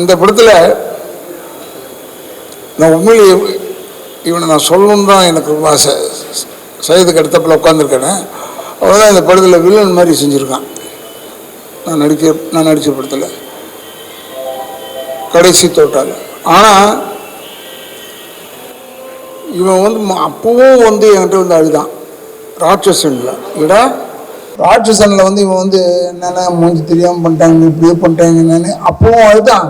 இந்த படத்தில் நான் உண்மையிலே இவனை நான் சொல்லணும் தான் எனக்கு ரொம்ப ஆசை. சையதுக்கு அடுத்தப்பில் உட்காந்துருக்கேன் அவர் தான் இந்த படத்தில் வில்லன் மாதிரி செஞ்சுருக்கான். நான் நடிக்க நான் நடித்த படத்தில். கடைசி தோட்டால் ஆனால் இவன் வந்து ம- அப்பவும் வந்து என்கிட்ட வந்து அழுதான். ராட்சசனில். ஏடா ராட்சசனில் வந்து இவன் வந்து என்னென்ன மூஞ்சி தெரியாமல் பண்ணிட்டாங்க இப்படியே பண்ணிட்டாங்க என்னன்னு அப்பவும் அழுதான்.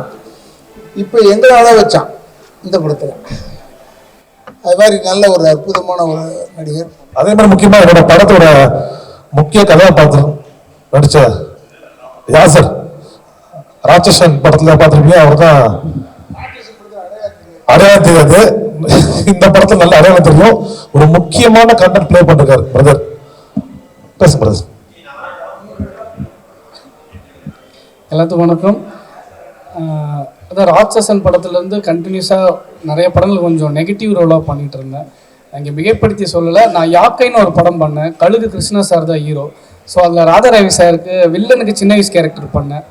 இப்போ எங்களை அழ வச்சான் இந்த படத்தில். அது மாதிரி நல்ல ஒரு அற்புதமான ஒரு நடிகர். அதே மாதிரி முக்கியமா என்னோட படத்தோட முக்கிய கதாபாத்திரம் நடிச்ச யாசர். ராட்சசன் படத்துல பார்த்திருப்பீங்க அவர் தான் அடையாளம் தெரியாது. இந்த படத்துல நல்ல அடையாளம் தெரியும். ஒரு முக்கியமான கண்டென்ட் ப்ளே பண்ணிருக்காரு பிரதர் பேசு பிரதர் எல்லாத்துக்கும் வணக்கம். அதான் ராட்சசன் படத்துலேருந்து கண்டினியூஸாக நிறைய படங்கள் கொஞ்சம் நெகட்டிவ் ரோலாக பண்ணிகிட்டு இருந்தேன் இங்கே மிகைப்படுத்தி சொல்லலை நான் யாக்கைன்னு ஒரு படம் பண்ணேன். கழுகு கிருஷ்ணா சார் தான் ஹீரோ ஸோ அதில் ராதாரவி சாருக்கு வில்லனுக்கு சின்ன வயசு கேரக்டர் பண்ணேன்.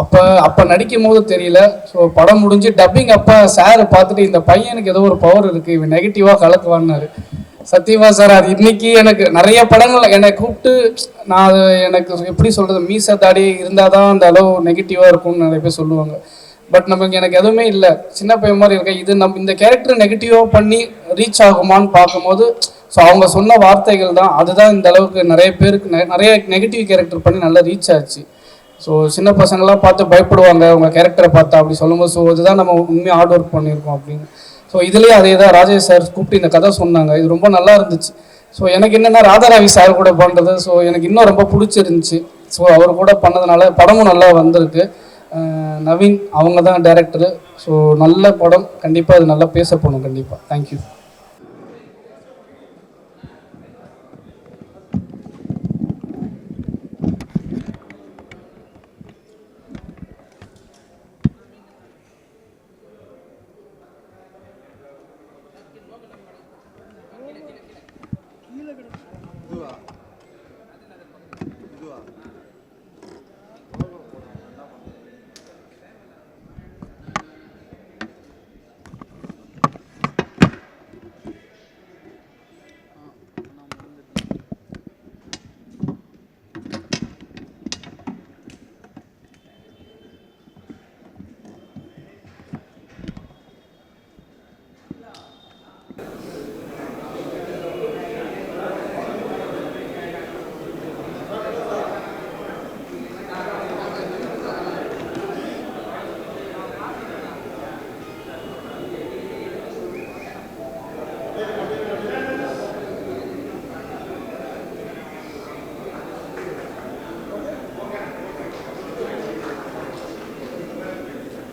அப்போ அப்போ நடிக்கும் போது தெரியல. ஸோ படம் முடிஞ்சு டப்பிங் அப்போ சார் பார்த்துட்டு இந்த பையனுக்கு ஏதோ ஒரு பவர் இருக்குது இவன் நெகட்டிவாக கலக்குவான்னாரு. சத்தியமா சார் அது இன்னைக்கு எனக்கு நிறைய படங்கள் என்னை கூப்பிட்டு நான் அது எனக்கு எப்படி சொல்கிறது மீச தாடி இருந்தால் தான் அந்த அளவு நெகட்டிவாக இருக்கும்னு நிறைய பேர் சொல்லுவாங்க. பட் நமக்கு எனக்கு எதுவுமே இல்லை. சின்ன பையன் மாதிரி இருக்கேன். இது நம் இந்த கேரக்டர் நெகட்டிவாக பண்ணி ரீச் ஆகுமான்னு பார்க்கும்போது ஸோ அவங்க சொன்ன வார்த்தைகள் தான் அதுதான் இந்த அளவுக்கு நிறைய பேருக்கு நெ- நிறைய நெகட்டிவ் கேரக்டர் பண்ணி நல்லா ரீச் ஆச்சு. ஸோ சின்ன பசங்களாம் பார்த்து பயப்படுவாங்க உங்கள் கேரக்டரை பார்த்தா அப்படி சொல்லும்போது ஸோ இதுதான் நம்ம உண்மையாக ஹார்ட் ஒர்க் பண்ணியிருக்கோம் அப்படின்னு. ஸோ இதுலேயே அதே தான் ராஜேஷ் சார் கூப்பிட்டு இந்த கதை சொன்னாங்க. இது ரொம்ப நல்லா இருந்துச்சு. ஸோ எனக்கு என்னென்னா ராதாராவி சார் கூட பண்ணுறது ஸோ எனக்கு இன்னும் ரொம்ப பிடிச்சிருந்துச்சு. ஸோ அவர் கூட பண்ணதுனால படமும் நல்லா வந்திருக்கு. நவீன் அவங்க தான் டேரக்டரு ஸோ நல்ல படம். கண்டிப்பாக அது நல்லா பேசப்படும் கண்டிப்பாக தேங்க்யூ